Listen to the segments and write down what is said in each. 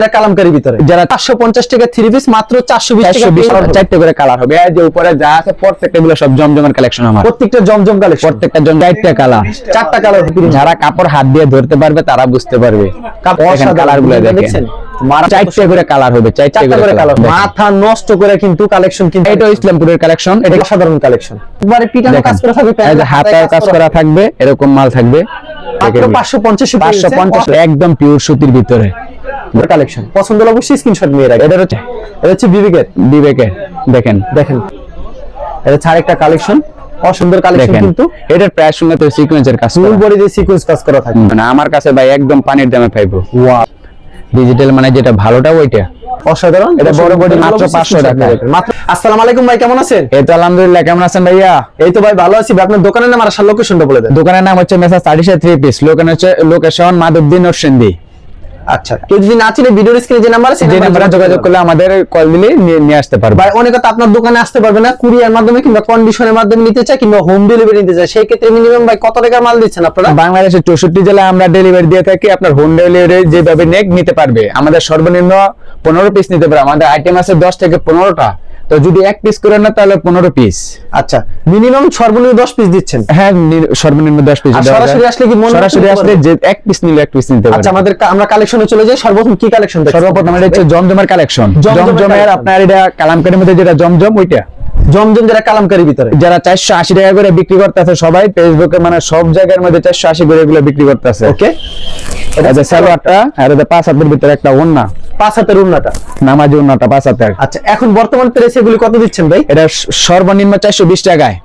এটা কালামকারী ভিতরে। যারা চারশো পঞ্চাশ টাকা থ্রি পিস মাত্র চারশো বিশ টাকা চারশো বিশ পেয়ে যাবেন। চারটে করে কালার হবে। যে উপরে যা আছে প্রত্যেকটা গুলো সব জমজমের কালেকশন আমার। প্রত্যেকটা জমজম কালেকশন প্রত্যেকটা জম চারটা কালার চারটা কালার যারা কাপড় হাত দিয়ে ধরতে পারবে তারা বুঝতে পারবে। কালারগুলো দেখেন। চারটে করে কালার হবে চারটে করে কালার মাথা নষ্ট করে কিন্তু কালেকশন কিন্তু এটা ইসলামপুরের কালেকশন এটা সাধারণ কালেকশন একবারে পিটানো কাজ করা থাকবে। এই হাতে কাজ করা থাকবে এরকম মাল থাকবে। একদম পিওর সুতির ভিতরে। কালেকশন পছন্দ হলে অবশ্যই স্ক্রিনশট নিয়ে রাখবেন। এটা হচ্ছে এটা হচ্ছে বিবেকের বিবেকের দেখেন। দেখেন। এটা ছাড় একটা কালেকশন অসুন্দর কালেকশন দেখেন কিন্তু। এটার প্রায় শুনে তো সিকোয়েন্সের কাজ ফুল বডি দিয়ে সিকোয়েন্স কাজ করা থাকে। মানে আমার কাছে ভাই একদম পানির দামে পাইবো। ওয়াও ডিজিটাল মানে যেটা ভালোটা ওইটা। অসাধারণ। এটা বড় বড় মাত্র 500 টাকা। মাত্র আসসালামু আলাইকুম ভাই কেমন আছেন? এই তো আলহামদুলিল্লাহ কেমন আছেন ভাইয়া? এই তো ভাই ভালো আছি ভাই। আপনার দোকানের নাম আর আসল লোকেশনটা বলে দেন। দোকানের নাম হচ্ছে মেসা সাড়িশে থ্রি পিস লোকেশন হচ্ছে লোকেশন মাধবদী নরসিংদী। আচ্ছা। কেউ যদি না চিনে ভিডিওর স্ক্রিনে যে নাম্বার আছে যে নাম্বারে যোগাযোগ করলে আমাদের কল দিলে নিয়ে- নিয়ে আসতে পারবে। ভাই অনেকে তো আপনার দোকানে আসতে পারবে না কুরিয়ার মাধ্যমে কিংবা কন্ডিশনের মাধ্যমে নিতে চায় কিংবা হোম ডেলিভারি নিতে চায় সেই ক্ষেত্রে মিনিমাম ভাই কত টাকা মাল দিচ্ছেন আপনারা? বাংলাদেশের চৌষট্টি জেলায় আমরা ডেলিভারি দিয়ে থাকি আপনার হোম ডেলিভারি যেভাবে নেক নিতে পারবে। আমাদের সর্বনিম্ন পনেরো পিস নিতে পারে আমাদের আইটেম আছে দশ থেকে পনেরোটা। তো যদি এক পিস করে না তাহলে পনেরো পিস আচ্ছা মিনিমাম সর্বনিম্ন 10 পিস দিচ্ছেন? হ্যাঁ সর্বনিম্ন দশ পিস সরাসরি আসলে কি মন সরাসরি আসলে যে এক পিস নিলে এক পিস নিতে আচ্ছা আমাদের আমরা কালেকশনে চলে যাই। সর্বপ্রথম কি কালেকশন সর্বপ্রথম এটা হচ্ছে জমজমের কালেকশন জমজমের আপনার এটা কালামকারীর মধ্যে যেটা জমজম ওইটা। জমজম যারা কালামকারী ভিতরে। যারা চারশো আশি টাকা করে বিক্রি করতেছে সবাই ফেসবুকে মানে সব জায়গার মধ্যে চারশো আশি করে এগুলো বিক্রি করতেছে। ওকে এটা সালোয়ারটা আর এটা পাঁচ হাতের ভিতরে একটা ওন্না পাঁচ হাতের উন্নাটা নামাজি উন্নাটা পাঁচ হাতের। আচ্ছা এখন বর্তমান প্রেস এগুলি কত দিচ্ছেন ভাই? এটা সর্বনিম্ন চারশো বিশ টাকায়।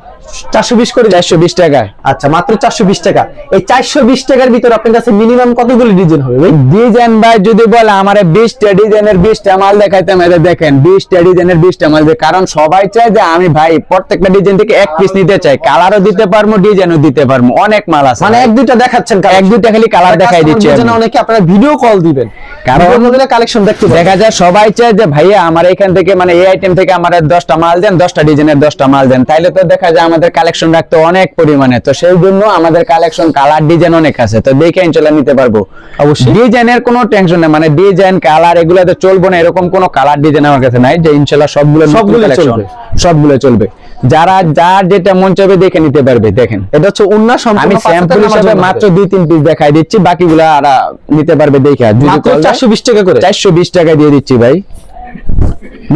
চারশো বিশ করে চারশো বিশ টাকায়। আচ্ছা মাত্র চারশো বিশ টাকা। এই চারশো বিশ টাকার ভিতরে আপনার কাছে মিনিমাম কতগুলি ডিজাইন হবে ভাই? ডিজাইন ভাই যদি বলে আমার বিশটা ডিজাইনের বিশটা মাল দেখাইতাম এটা দেখেন বিশটা ডিজাইনের বিশটা মাল দেখ- কারণ সবাই চায় যে আমি ভাই প্রত্যেকটা ডিজাইন থেকে এক পিস নিতে চাই। কালারও দিতে পারব ডিজাইনও দিতে পারব। অনেক মাল আছে মানে এক দুইটা দেখাচ্ছেন এক দুইটা খালি কালার দেখাই দিচ্ছি। অনেকে আপনারা ভিডিও কল দিবেন। কারণ- কারণ কালেকশন দেখতে দেখা যায় সবাই চায় যে ভাইয়া আমার এখান থেকে মানে এই আইটেম থেকে আমার দশটা মাল দেন দশটা ডিজাইনের দশটা মাল দেন। তাইলে তো দেখা যায় আমাদের কালেকশন রাখতে অনেক পরিমাণে। তো সেই জন্য আমাদের কালেকশন কালার ডিজাইন অনেক আছে। তো দেখে ইনশাল্লাহ নিতে পারব। অবশ্যই। ডিজাইনের কোনো টেনশন নেই। মানে ডিজাইন কালার এগুলো তো চলবো না। এরকম কোনো কালার ডিজাইন আমার কাছে নাই যে ইনশাল্লাহ সবগুলো সবগুলো চলবে। সবগুলো চলবে। যারা যার যেটা মন চাইবে দেখে নিতে পারবে। দেখেন। এটা হচ্ছে উন্না সম্পূর্ণ আমি স্যাম্পল হিসাবে। মাত্র দুই তিন পিস দেখাই দিচ্ছি। বাকিগুলো আর নিতে পারবে দেখে। মাত্র call দেয়- চারশো বিশ টাকা করে? চারশো বিশ টাকা দিয়ে দিচ্ছি ভাই।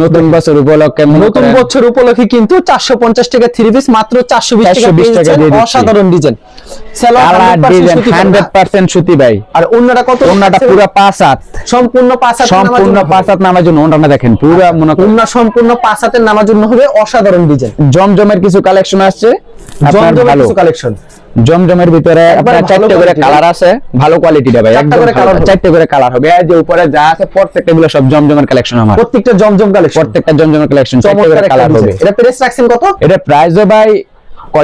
নতুন বছর উপলক্ষে নতুন বছর উপলক্ষে কিন্তু চারশো পঞ্চাশ টাকা থ্রি পিস মাত্র চারশো বিশ টাকা 420 টাকা দিয়ে অসাধারণ ডিজাইন ডিজাইন হান্ড্রেড পার্সেন্ট সুতি ভাই। আর অন্যটা কত? ওনাটা পুরো পাঁচ হাত। সম্পূর্ণ পাঁচ হাতের সম্পূর্ণ পাঁচ হাত নামার জন্য ওনাটা দেখেন পুরো মনে করেন। অন্য সম্পূর্ণ পাঁচ হাতের নামার জন্য হবে অসাধারণ ডিজাইন জমজমের কিছু কালেকশন আসছে। জমজমের কিছু কালেকশন জমজমের ভিতরে চারটে করে কালার আছে ভালো কোয়ালিটিটা ভাই চারটা করে কালার হবে। এই যে উপরে যা আছে প্রত্যেকটা গুলো সব জমজমের কালেকশন আমার। প্রত্যেকটা জমজম কালেকশন প্রত্যেকটা জমজমের কালেকশন চারটে করে কালার হবে। এটা প্রেস রাখছেন কত? এটা প্রাইসও ভাই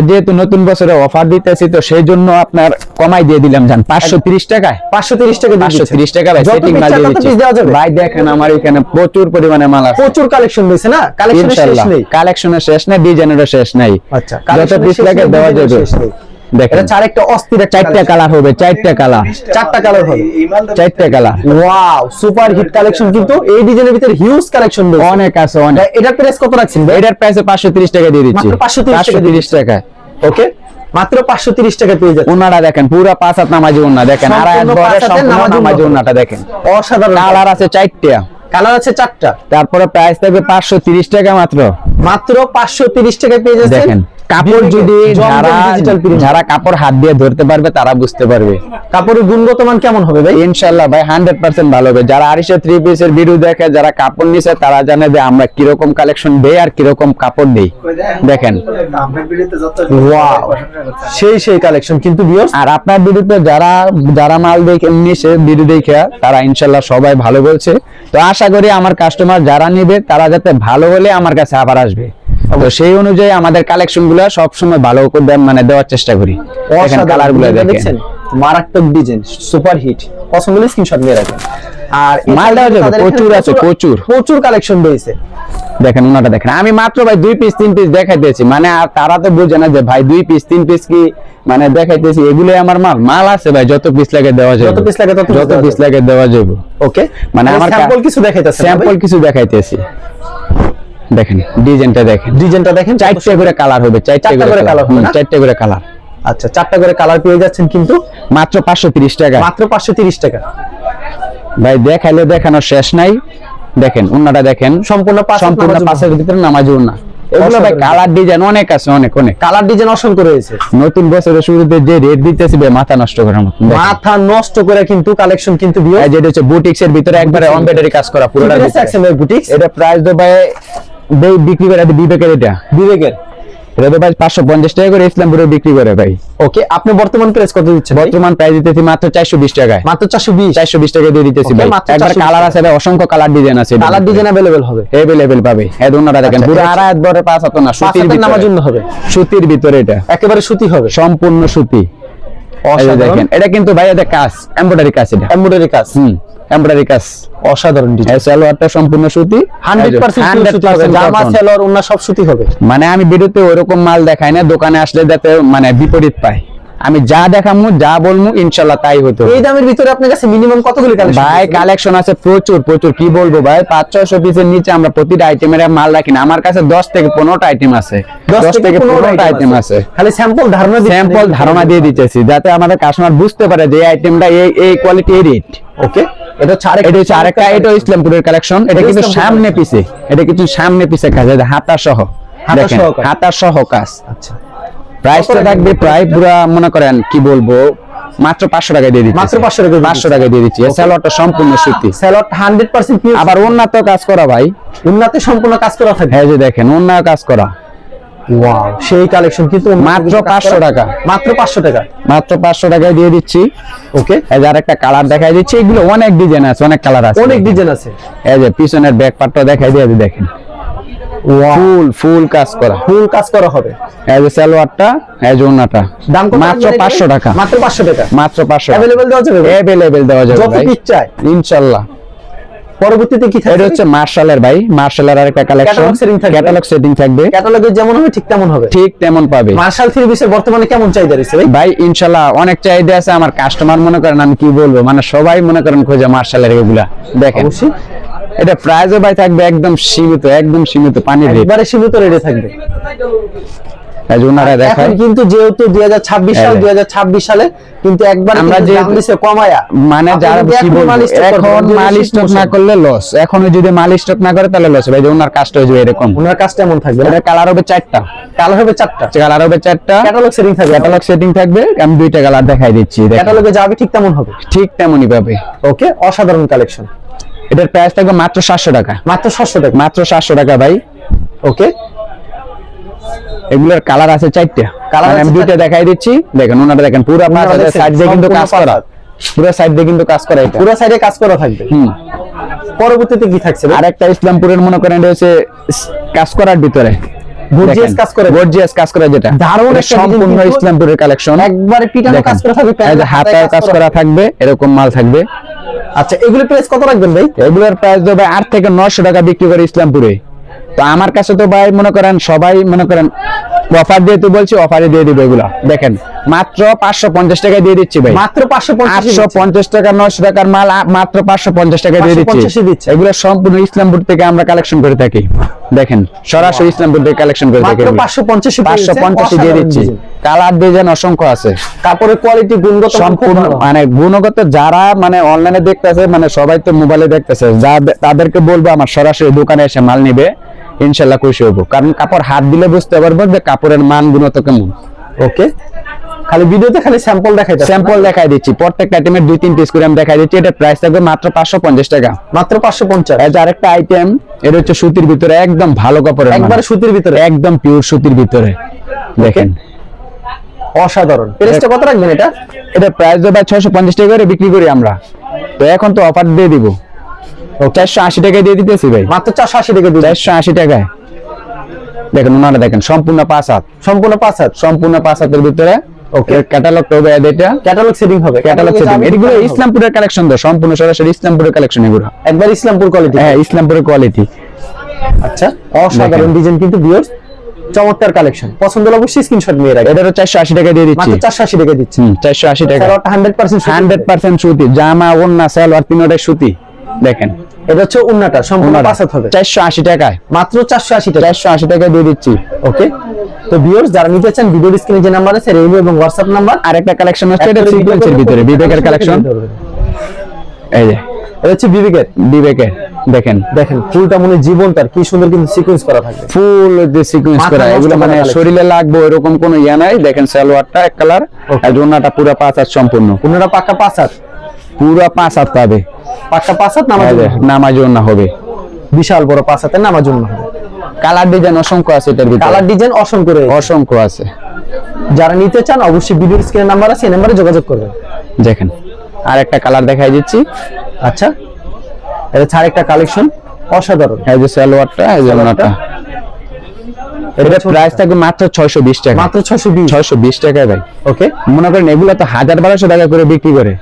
যেহেতু নতুন বছরে অফার দিতেছি তো সেই জন্য আপনার কমাই দিয়ে দিলাম জান। পাঁচশো তিরিশ টাকায়। পাঁচশো তিরিশ টাকা পাঁচশো তিরিশ টাকা ভাই সেটিং মাল দিয়ে দিচ্ছি? ভাই দেখেন আমার এখানে প্রচুর পরিমাণে মাল আছে। প্রচুর কালেকশন রয়েছে না? কালেকশন শেষ নেই। কালেকশনের শেষ নাই ডিজাইনেরও শেষ নাই। আচ্ছা যত পিস লাগে দেওয়া যাবে। শেষ নেই। দেখেন। চার একটা অস্থির চারটা কালার হবে চারটা কালার চারটা কালার হবে। চারটা colour wow super hit collection কিন্তু এই ডিজাইনের ভিতরে হিউজ কালেকশন অনেক আছে অনেক। এটা প্রাইস কত রাখছেন এটার প্রাইসে পাঁচশো তিরিশ টাকা দিয়ে দিচ্ছি। মাত্র 530 টাকা পাঁচশো তিরিশ টাকা। ওকে মাত্র টাকা পেয়ে যাচ্ছে ওনারা দেখেন পুরো পাঁচ হাত নামাজি ওনা দেখেন। আর নামাজি ওনাটা দেখেন। অসাধারণ। কালার আছে চারটা। কালার আছে চারটা। তারপরে প্রাইস থাকবে পাঁচশো তিরিশ টাকা মাত্র। মাত্র পাঁচশো তিরিশ টাকা পেয়ে যাচ্ছেন। দেখেন। কাপড় যদি যারা যারা কাপড় হাত দিয়ে ধরতে পারবে তারা বুঝতে পারবে। কাপড়ের গুণগত মান কেমন হবে ভাই? ইনশাল্লাহ ভাই হান্ড্রেড পার্সেন্ট ভালো হবে। যারা থ্রি পিসের ভিডিও দেখে যারা কাপড় নিছে তারা জানে যে আমরা কালেকশন দেই আর কাপড় দেই। দেখেন। ওয়াও সেই সেই কালেকশন কিন্তু আর আপনার ভিডিওতে যারা যারা মাল দেখে নিছে ভিডিও দেখে তারা ইনশাল্লাহ সবাই ভালো বলছে। তো আশা করি আমার কাস্টমার যারা নিবে তারা যাতে ভালো হলে আমার কাছে আবার আসবে। তো সেই অনুযায়ী আমাদের কালেকশনগুলো সবসময় ভালো করে মানে দেওয়ার চেষ্টা করি। কালারগুলো দেখেন মারাত্মক ডিজাইন সুপার হিট পছন্দ হলে স্ক্রিনশট নিয়ে রাখেন। আর মাল দেওয়া যাবে, প্রচুর আছে, প্রচুর। প্রচুর। কালেকশন রয়েছে। দেখেন ওনাটা দেখেন। আমি মাত্র ভাই দুই পিস তিন পিস দেখাইতেছি মানে আর তারা তো বুঝে না যে ভাই দুই পিস তিন পিস কি মানে দেখাইতেছি এগুলো আমার মাল। মাল আছে ভাই যত পিস লাগে দেওয়া যাবে। যত piece লাগে তত যত পিস লাগে দেওয়া যাবে। ওকে মানে আমার স্যাম্পল কিছু দেখাইতেছে স্যাম্পল কিছু দেখাইতেছি। দেখেন ডিজাইনটা দেখেন। ডিজাইনটা দেখেন চারটে করে কালার হবে চারটে করে কালার হবে চারটে করে কালার। আচ্ছা চারটা করে কালার পেয়ে যাচ্ছেন কিন্তু মাত্র টাকা। মাত্র টাকা। ভাই দেখাইলে শেষ নাই। দেখেন উন্নাটা দেখেন। সম্পূর্ণ সম্পূর্ণ পাশের ভিতরে নামাজ উন্না। এগুলো ভাই কালার ডিজাইন অনেক আছে অনেক অনেক। কালার ডিজাইন অসংখ্য রয়েছে। নতুন বছরের শুরুতে যে রেট দিতেছি ভাই মাথা নষ্ট করার দেখেন। মাথা নষ্ট করে কিন্তু কালেকশন কিন্তু বিয়ে যেটা হচ্ছে বুটিক্স এর ভিতরে একবারে এমব্রয়ডারি কাজ করা পুরোটা বুটিক্স এটা প্রাইস দেই বিক্রি করে বিবেকের এটা? বিবেকের। এটা ভাই পাঁচশো পঞ্চাশ টাকা করে ইসলামপুরে বিক্রি করে ভাই। ওকে আপনি বর্তমান প্রাইস কত দিচ্ছেন বর্তমান প্রাইস দিতেছি মাত্র চারশো বিশ টাকায়। মাত্র চারশো বিশ? চারশো বিশ টাকা দিয়ে দিতেছি ভাই। একবার কালার আছে ভাই অসংখ্য কালার ডিজাইন আছে কালার ডিজাইন অ্যাভেলেবেল হবে। পাবে। দেখেন আচ্ছা, পুরো আড়াই বড় পাঁচ হাত না সুতির ভিতরে। হবে। সুতির ভিতরে এটা। একেবারে সুতি হবে। সম্পূর্ণ সুতি। দেখেন এটা কিন্তু ভাই এটা কাজ এমব্রয়ডারি কাজ এটা। এমব্রয়ডারি কাজ। হুম এমব্রয়ডারি কাজ। অসাধারণ ডিজাইন সালোয়ারটা সম্পূর্ণ সুতি। হান্ড্রেড পার্সেন্ট সুতি হবে। 100% জামা সালোয়ার ওন্না সব সুতি হবে। মানে আমি ভিডিওতে ওইরকম মাল দেখাই না দোকানে আসলে যাতে মানে বিপরীত পাই আমি যা দেখামু যা বলমু ইনশাল্লাহ তাই হতো এই দামের ভিতরে আপনার কাছে মিনিমাম কতগুলি কালেকশন ভাই কালেকশন আছে প্রচুর প্রচুর। কি বলব ভাই পাঁচ ছয়শো পিসের নিচে আমরা প্রতিটা আইটেমের মাল রাখি না। আমার কাছে দশ থেকে পনেরোটা আইটেম আছে। দশ থেকে পনেরোটা আইটেম আছে। খালি স্যাম্পল ধারণা দিচ্ছেন। স্যাম্পল ধারণা দিয়ে দিতেছি যাতে আমাদের কাস্টমার বুঝতে পারে যে আইটেমটা এই এই কোয়ালিটি এই রেট ওকে এটা আরেকটা- এটা হচ্ছে আরেকটা এটা ইসলামপুরের কালেকশন এটা কিন্তু সামনে পিছে। এটা কিন্তু সামনে পিছে কাজ হাতা সহ। হাতা সহ কাজ। আচ্ছা। প্রাইসটা থাকবে প্রায় পুরো মনে করেন কি বলব মাত্র পাঁচশো টাকা দিয়ে দিচ্ছি মাত্র 500 টাকা পাঁচশো টাকা দিয়ে দিচ্ছি স্যালোয়ারটা সম্পূর্ণ সুতি স্যালড হান্ড্রেড পার্সেন্ট আবার উন্নত কাজ করা ভাই। উন্নাতে সম্পূর্ণ কাজ করা থাকবে। হ্যাঁ যে দেখেন অন্য কাজ করা। ওয়াও সেই কালেকশন কিন্তু মাত্র কিন্তু 500 টাকা। মাত্র পাঁচশো টাকা। মাত্র পাঁচশো টাকায় দিয়ে দিচ্ছি। ওকে। এই যে আরেকটা কালার দেখাই দিচ্ছি। এগুলো অনেক ডিজাইন আছে অনেক কালার আছে। অনেক ডিজাইন আছে। এই যে পিছনের ব্যাক পার্টটা দেখাই দিয়ে দেখেন। ফুল ফুল কাজ করা। ফুল কাজ করা হবে? যে সালোয়ারটা এই যে ওন্নাটা দাম মাত্র রাখবেন পাঁচশো এখানে? টাকা। মাত্র পাঁচশো টাকা। মাত্র পাঁচশো অ্যাভেলেবেল দেওয়া যাবে? দেওয়া যাবে যত ভাই। পিস চাই। ইনশাল্লাহ। পরবর্তীতে কি এটা হচ্ছে মার্শালের ভাই। মার্শালের আরেকটা কালেকশন থাকবে। ক্যাটালগ সেটিং থাকবে। ক্যাটালগে যেমন হবে ঠিক তেমন হবে। ঠিক তেমন পাবে। মার্শাল থ্রি পিসের বর্তমানে কেমন চাহিদা রয়েছে ভাই? ভাই ইনশাল্লাহ অনেক চাহিদা আছে। আমার কাস্টমার মনে করেন আমি কি বলব? মানে সবাই মনে করেন খোঁজে মার্শালের এগুলা। দেখেন। এটা প্রাইসও ভাই থাকবে একদম সীমিত একদম সীমিত পানির রেট একবারে সীমিত রেটে থাকবে। এই যে ওনারা দেখায় এখন কিন্তু যেহেতু দুই হাজার ছাব্বিশ সাল। দুই হাজার ছাব্বিশ সালে কিন্তু একবার আমরা আমরা যে কমায়া। মানে যারা এখন মাল stock করবেন, এখন যদি মাল শীত স্টক না করলে লস এখন যদি মাল স্টক না করে তাহলে লস ভাই যে ওনার কাজটা হয়ে যাবে এরকম। ওনার কাজটা এমন থাকবে এটা কালার হবে চারটা। কালার হবে চারটা। কালার হবে চারটা। ক্যাটালগ সেটিং থাকবে। ক্যাটালগ সেটিং থাকবে। আমি দুইটা কালার দেখাই দিচ্ছি। ক্যাটালগে যাবে ঠিক তেমন হবে। ঠিক তেমনই পাবে। ওকে অসাধারণ কালেকশন এটার প্রাইস থাকবে মাত্র সাতশো টাকা। মাত্র সাতশো টাকা। মাত্র সাতশো টাকা ভাই। ওকে এগুলোর কালার আছে চারটা। কালার আমি দুইটা দেখাই দিচ্ছি। দেখেন ওনারা দেখেন পুরো দেখছেন, সাইড দিয়ে কিন্তু কাজ করা। পুরো সাইড দিয়ে কিন্তু কাজ করা এটা। পুরো সাইডে কাজ করা থাকবে। হুম। পরবর্তীতে কি থাকছে? আর একটা ইসলামপুরের মনে করেন এটা হচ্ছে কাজ করার ভিতরে। Gorgeous কাজ করা। গর্জিয়াস কাজ করা যেটা। দারুণ একটা সম্পূর্ণ ইসলামপুরের কালেকশন একবারে পিটানো কাজ করা থাকবে এই যে হাতে কাজ করা থাকবে এরকম মাল থাকবে। আচ্ছা এগুলো প্রাইস কত রাখবেন ভাই? এগুলোর প্রাইস দেবে আট থেকে নয়শো টাকা বিক্রি করে ইসলামপুরে। তো আমার কাছে তো ভাই মনে করেন সবাই মনে করেন অফার দিয়ে তো বলছি অফারে দিয়ে দিবে এগুলা। দেখেন মাত্র পাঁচশো পঞ্চাশ টাকা দিয়ে দিচ্ছি ভাই। মাত্র পাঁচশো আটশো পঞ্চাশ টাকা নশো টাকার মাল মাত্র পাঁচশো পঞ্চাশ টাকা দিয়ে দিচ্ছি। এগুলো সম্পূর্ণ ইসলামপুর থেকে আমরা কালেকশন করে থাকি। দেখেন সরাসরি ইসলামপুর থেকে কালেকশন করে থাকি পাঁচশো পঞ্চাশ পাঁচশো পঞ্চাশ দিয়ে দিচ্ছি। কালার ডিজাইন অসংখ্য আছে। তারপরে কোয়ালিটি গুণগত সম্পূর্ণ মানে গুণগত যারা মানে অনলাইনে দেখতেছে মানে সবাই তো মোবাইলে দেখতেছে। যা- তাদেরকে বলব আমার সরাসরি দোকানে এসে মাল নিবে। ইনশাল্লাহ খুশি হব। কারণ কাপড় হাত দিলে বুঝতে পারব যে কাপড়ের মান গুণত কেমন। ওকে? খালি ভিডিওতে খালি স্যাম্পল দেখাই স্যাম্পল দেখাই দিচ্ছি। প্রত্যেকটা আইটেমের দুই তিন পিস করে আমি দেখাই দিচ্ছি। এটা প্রাইস থাকবে মাত্র পাঁচশো পঞ্চাশ টাকা। মাত্র পাঁচশো পঞ্চাশ? এই যে আরেকটা আইটেম এটা হচ্ছে সুতির ভিতরে একদম ভালো কাপড়ের মাল। একবারে সুতির ভিতরে? একদম পিওর সুতির ভিতরে। দেখেন। অসাধারণ। প্রাইসটা কত রাখবেন এটা? এটা প্রাইস দেবে ছয়শো পঞ্চাশ টাকা করে বিক্রি করি আমরা। তো এখন তো অফার দিয়ে দিব। চারশো আশি টাকায় দিয়ে দিতেছি ভাই। মাত্র চারশো আশি টাকা দিবেন চারশো আশি টাকায়। দেখেন ওনারা দেখেন সম্পূর্ণ পাঁচ হাত। সম্পূর্ণ পাঁচ হাত? সম্পূর্ণ পাঁচ হাতের ভিতরে। ওকে ক্যাটালগ হবে এটা। ক্যাটালগ সেটিং হবে। ক্যাটালগ সেটিং এগুলো। ইসলামপুরের কালেকশন তো সম্পূর্ণ সরাসরি ইসলামপুরের কালেকশন এগুলো। একবার ইসলামপুর কোয়ালিটি হ্যাঁ ইসলামপুরের কোয়ালিটি আচ্ছা অসাধারণ ডিজাইন কিন্তু ভিউয়ার্স চমৎকার কালেকশন পছন্দ হলে অবশ্যই স্ক্রিনশট নিয়ে রাখবেন। এটারও চারশো আশি টাকা দিয়ে দিচ্ছি। মাত্র চারশো আশি টাকা দিচ্ছি। হুম চারশো আশি টাকা সালোয়ারটা হান্ড্রেড পার্সেন্ট হান্ড্রেড পার্সেন্ট সুতি। জামা ওন্না সালোয়ার তিনটাই সুতি। দেখেন। এটা হচ্ছে উন্নাটা সম্পূর্ণ পাঁচাত হবে। চারশো আশি টাকায়। মাত্র চারশো আশি টাকা। চারশো আশি টাকা দিয়ে দিচ্ছি। ওকে? তো ভিউয়ার্স যারা নিতে চান ভিডিওর স্ক্রিনে যে নাম্বার আছে রেডিও এবং হোয়াটসঅ্যাপ নাম্বার আরেকটা কালেকশন হচ্ছে এটা সিকোয়েন্সের ভিতরে বিবেকের কালেকশন এই যে। এটা হচ্ছে বিবেকের বিবেকের দেখেন। দেখেন ফুলটা মনে জীবন তার কি সুন্দর কিন্তু সিকোয়েন্স করা থাকে। ফুল যে সিকোয়েন্স করা এগুলো মানে শরীরে লাগবে এরকম কোনো ইয়া নাই। দেখেন সালোয়ারটা এক কালার আর জোনাটা পুরো পাঁচ হাত সম্পূর্ণ। উন্নাটা পাক্কা পাঁচ হাত। পুরো পাঁচ হাত পাবে। পাক্কা পাঁচ হাত নামাজ এই যে, নামাজ ওন্না হবে। বিশাল বড় পাঁচ হাতের নামাজ জন্য হবে। কালার ডিজাইন অসংখ্য আছে এটার ভিতরে। কালার ডিজাইন অসংখ্য রয়েছে। অসংখ্য আছে। যারা নিতে চান অবশ্যই ভিডিওর স্ক্রিনে নাম্বার আছে এই নাম্বারে যোগাযোগ করবেন। দেখেন আর একটা কালার দেখাই দিচ্ছি। আচ্ছা এটা ছাড় একটা কালেকশন অসাধারণ। এই যে সালোয়ারটা এই যে ওন্নাটা এটা প্রাইস থাকবে মাত্র ছয়শো বিশ টাকা। মাত্র ছশো বিশ। ছয়শো বিশ টাকায় ভাই। ওকে। মনে করেন এগুলো তো হাজার বারোশো টাকা করে বিক্রি করে।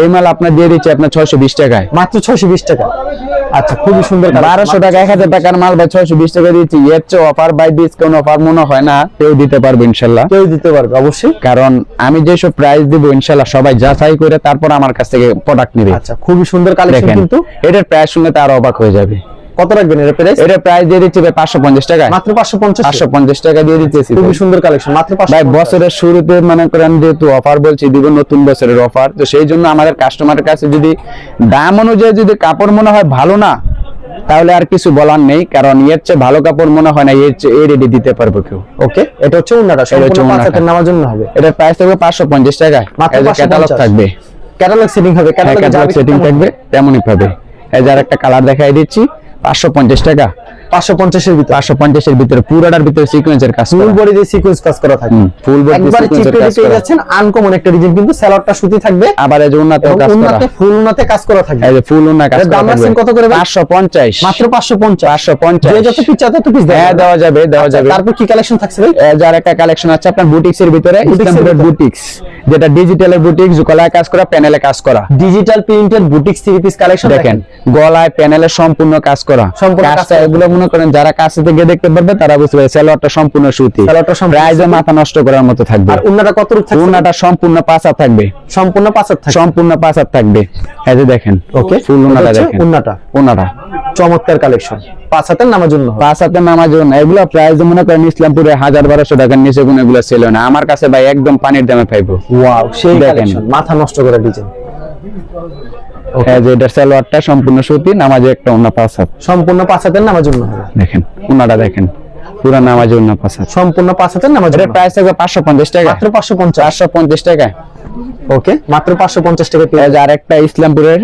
এই মাল আপনার দিয়ে দিচ্ছে আপনার ছয়শো বিশ টাকায়। মাত্র ছয়শো বিশ টাকা। আচ্ছা খুবই সুন্দর বারোশো টাকা এক হাজার টাকার মাল বা ছয়শো বিশ টাকা দিচ্ছি। এর চেয়ে অফার বাই ডিসকাউন্ট অফার মনে হয় না কেউ দিতে পারবে ইনশাল্লাহ। কেউ দিতে পারবে অবশ্যই। কারণ আমি যেসব প্রাইস দিব ইনশাল্লাহ সবাই যাচাই করে তারপর আমার কাছ থেকে প্রোডাক্ট নেবে। আচ্ছা খুবই সুন্দর কালেকশন কিন্তু। এটার প্রাইস শুনলে তার অবাক হয়ে যাবে। কত রাখবেন এর প্রাইস এটার প্রাইস দিয়ে দিচ্ছি ভাই পাঁচশো পঞ্চাশ টাকা মাত্র পাঁচশো পঞ্চাশ পাঁচশো পঞ্চাশ টাকা দিয়ে দিতেছি খুবই সুন্দর কালেকশন মাত্র পাঁচশো ভাই বছরের শুরুতে মনে করেন যেহেতু অফার বলছি দিব নতুন বছরের অফার তো সেই জন্য আমাদের কাস্টমারের কাছে যদি দাম অনুযায়ী যদি কাপড় মনে হয় ভালো না তাহলে আর কিছু বলার নেই কারণ এর চেয়ে ভালো কাপড় মনে হয় না এর চেয়ে এ রেডি দিতে পারব কেউ। ওকে এটা হচ্ছে উন্নাটা হচ্ছে সম্পূর্ণ পাঁচ উন্নাটা। নামার জন্য হবে। এটার প্রাইস থাকবে পাঁচশো পঞ্চাশ টাকায়। মাত্র ক্যাটালগ থাকবে। ক্যাটালগ সেটিং হবে ক্যাটালগ সেটিং থাকবে তেমনই পাবে। এই যে আর একটা কালার দেখাই দিচ্ছি। পাঁচশো পঞ্চাশ টাকা। পাঁচশো পঞ্চাশের ভিতরে। পাঁচশো পঞ্চাশের ভিতরে পুরোটার ভিতরে সিকোয়েন্সের কাজ ফুল বডি দিয়ে সিকোয়েন্স কাজ করা থাকে। ফুল বডি একবার চিপ পেয়ে যাচ্ছেন আনকমন একটা ডিজাইন কিন্তু স্যালাডটা সুতি থাকবে আবার এই যে উন্নতেও কাজ করা। উন্নাতে ফুল উন্নাতে কাজ করা থাকবে এই যে ফুল উন্না কাজ করা দাম রাখছেন কত করে 550 মাত্র পাঁচশো পঞ্চাশ। পাঁচশো পঞ্চাশ। যে যত পিস তত পিস দেওয়া যাবে। দেওয়া যাবে তারপর কি কালেকশন থাকছে ভাই? যার একটা কালেকশন আছে আপনার বুটিক্স এর ভিতরে ইসলামপুরের বুটিক্স যেটা ডিজিটালের বুটিক্স গলায় কাজ করা প্যানেলে কাজ করা। Digital printed boutique three piece collection দেখেন গলায় প্যানেলে সম্পূর্ণ কাজ করা। সম্পূর্ণ কাজটা এগুলো মনে করেন যারা কাছে থেকে দেখতে পারবে তারা বুঝতে পারবে সালোয়ারটা সম্পূর্ণ সুতি। সালোয়ারটা মাথা নষ্ট করার মতো থাকবে। আর উন্নাটা কত রূপ উন্নাটা সম্পূর্ণ পাঁচা থাকবে। সম্পূর্ণ পাঁচার থাকছে? সম্পূর্ণ পাঁচা থাকবে। এই যে দেখেন ওকে ফুল উন্নাটা দেখেন। উন্নাটা। উন্নাটা। চমৎকার কালেকশন পাঁচ হাতের নামার জন্য। পাঁচ নামার জন্য এগুলো প্রাইস মনে করেন ইসলামপুরে হাজার বারোশো টাকার নিচে কোনো এগুলো ছিল না। আমার কাছে ভাই একদম পানির দামে পাইবো। ওয়াও সেই দেখেন। মাথা নষ্ট করা ডিজাইন যে এটা সালোয়ারটা সম্পূর্ণ সুতি নামাজে একটা অন্য পাঁচ হাত। সম্পূর্ণ পাঁচ হাতের নামার জন্য হবে। দেখেন দেখেন পুরো নামাজে অন্য পাঁচ হাত। সম্পূর্ণ পাঁচ হাতের নামার জন্য প্রাইস থাকবে পাঁচশো পঞ্চাশ টাকা। মাত্র পাঁচশো পঞ্চাশ। চারশো পঞ্চাশ টাকা। ওকে মাত্র পাঁচশো পঞ্চাশ টাকা পেয়ে যে আরেকটা ইসলামপুরের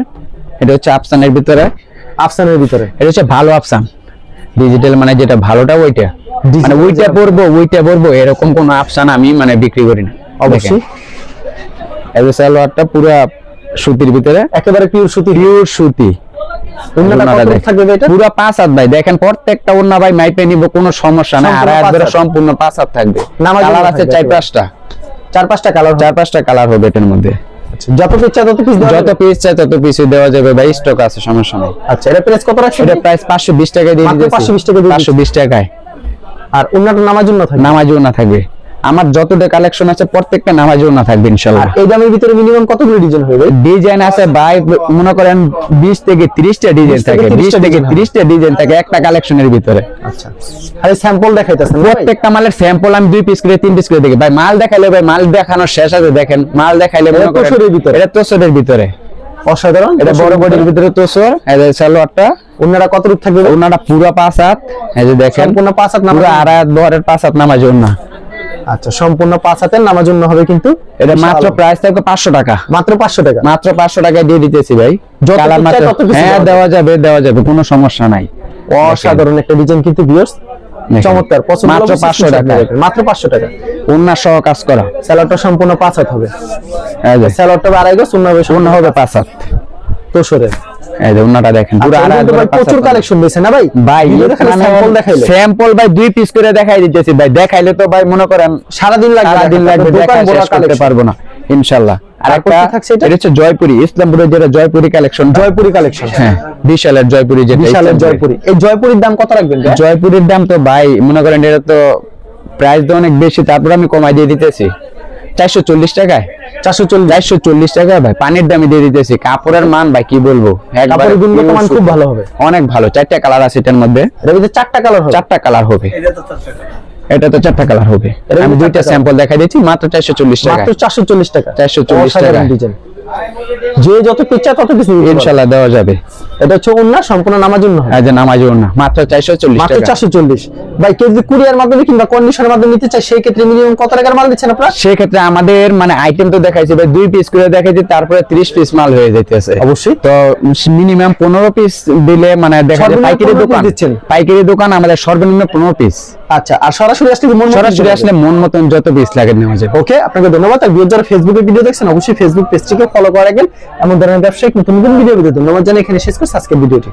এটা হচ্ছে আফসানের ভিতরে। আফসানের ভিতরে। এটা হচ্ছে ভালো আফসান। ডিজিটাল মানে যেটা ভালোটা ওইটা। মানে ওইটা পড়ব ওইটা পড়ব এরকম কোন আফসান আমি মানে বিক্রি করি না। অবশ্যই। এই যে সালোয়ারটা পুরো সুতির ভিতরে? একেবারে পিওর সুতি। পিওর সুতি। উন্নাটা উন্নাটা কত দেখেন। থাকবে ভাই এটা? পুরো পাঁচ হাত ভাই। দেখেন প্রত্যেকটা উন্না ভাই মাইপে নিব কোনো সমস্যা নাই। আর একবারে সম্পূর্ণ পাঁচ হাত থাকবে। কালার আছে চার পাঁচটা। চার পাঁচটা কালার চার পাঁচটা কালার হবে এটার মধ্যে। যত পিস চাই তত পিস যত পিস চাই তত দেওয়া যাবে ভাই স্টক আছে সমস্যা নেই। আচ্ছা এটা প্রাইস কত রাখছেন? এটা প্রাইস পাঁচশো বিশ টাকা দিয়ে মাত্র 520 টাকা দিয়ে পাঁচশো বিশ টাকায়। আর থাকবে? নামাজও না থাকবে। আমার যতটা কালেকশন আছে প্রত্যেকটা নামাজও না থাকবে ইনশাল্লাহ এই দামের ভিতরে মিনিমাম কতগুলো ডিজাইন হবে ডিজাইন আছে ভাই মনে করেন বিশ থেকে ত্রিশটা ডিজাইন 20 থেকে থাকে বিশ 30টা থেকে ত্রিশটা ডিজাইন থাকে একটা কালেকশনের ভিতরে। আচ্ছা। স্যাম্পল দেখাইতেছেন প্রত্যেকটা মালের স্যাম্পল আমি দুই পিস করে তিন পিস করে দেখি। ভাই মাল দেখাইলে ভাই মাল দেখানোর শেষ আছে দেখেন। মাল দেখাইলে মনে করেন- ভিতরে। এটা তোসরের ভিতরে। অসাধারণ এটা বড় বডির ভিতরে। তোসর এই যে সালোয়ারটা। উন্নাটা কত রূপ থাকবে? ওনাটা পুরো পাঁচ হাত এই যে দেখেন। সম্পূর্ণ পাঁচ হাত পুরো জন্য? আড়াই হাত বহরের পাঁচ হাত নামাজ না আচ্ছা সম্পূর্ণ পাঁচ হাতের নামার জন্য হবে কিন্তু এটা মাত্র প্রাইস থাকবে পাঁচশো টাকা। মাত্র পাঁচশো টাকা। মাত্র পাঁচশো টাকা দিয়ে দিতেছি ভাই। কালার মাত্র হ্যাঁ দেওয়া যাবে। দেওয়া যাবে কোনো সমস্যা নাই। অসাধারণ একটা ডিজাইন কিন্তু ভিউয়ার্স চমৎকার পছন্দ মাত্র 500 টাকা। মাত্র পাঁচশো টাকা। উন্না সহ কাজ করা। স্যালাডটা সম্পূর্ণ পাঁচ হাত হবে। এই যে। স্যালাডটা আড়াই গো শূন্য হবে উন্না হবে পাঁচ হাত। তোষরে এই যে দেখেন পুরো আচ্ছা, প্রচুর কালেকশন না ভাই? ভাই স্যাম্পল দেখাইলে। স্যাম্পল ভাই দুই পিস করে দেখাই দিতেছি। ভাই দেখাইলে তো ভাই মনে করেন লাগবে সারাদিন লাগবে দোকান দেখা করতে পারব না এটা? হচ্ছে জয়পুরি ইসলামপুরের যেটা জয়পুরি কালেকশন জয়পুরি কালেকশন হ্যাঁ বিশালের জয়পুরি যেটা বিশালের। জয়পুরি। এই জয়পুরির দাম কত রাখবেন? জয়পুরের দাম তো ভাই মনে করেন এটা তো প্রাইস তো অনেক বেশি তারপর আমি কমাই দিয়ে দিতেছি। চারশো চল্লিশ টাকায়? চারশো চল্লিশ চারশো চল্লিশ টাকা ভাই পানির দামে দিয়ে দিতেছি। কাপড়ের মান ভাই কি বলব? কাপড়ের গুণগত মান খুব ভালো হবে। অনেক ভালো। চারটা কালার আছে এটার মধ্যে। এর চারটা কালার চারটা কালার হবে। এটা তো চারটা কালার। হবে। আমি দুইটা স্যাম্পল দেখাই দিচ্ছি মাত্র চারশো চল্লিশ টাকা মাত্র চারশো চল্লিশ টাকা 440 টাকা। যে যত পিচ্ছা তত কিছু ইনশাল্লাহ দেওয়া যাবে। এটা হচ্ছে সম্পূর্ণ যে নামাজি না মাত্র চারশো চল্লিশ মাত্র টাকা। চারশো চল্লিশ। ভাই কেউ যদি কুরিয়ার মাধ্যমে কিংবা কন্ডিশনের মাধ্যমে নিতে চায় সেই ক্ষেত্রে মিনিমাম কত টাকার মাল দিচ্ছেন আপনারা? সেক্ষেত্রে আমাদের মানে আইটেম তো দেখাইছি ভাই দুই পিস করে দেখাইছি তারপরে ত্রিশ পিস মাল হয়ে যাইতেছে। অবশ্যই। তো মিনিমাম পনেরো পিস দিলে মানে দেখা যায় পাইকারি দোকান। দিচ্ছেন? পাইকারি দোকান আমাদের সর্বনিম্ন পনেরো পিস আচ্ছা আর সরাসরি আসলে মন সরাসরি আসলে মন মতন যত পিস লাগে নেওয়া যাবে। ওকে আপনাকে ধন্যবাদ। আর ভিউয়ার যারা ফেসবুকে ভিডিও দেখছেন অবশ্যই ফেসবুক পেজটিকে ফলো করে রাখবেন। এমন ধরনের ব্যবসায়িক নতুন নতুন ভিডিও ভিডিও। ধন্যবাদ জানাই এখানে শেষ করছি। আজকের ভিডিওটি।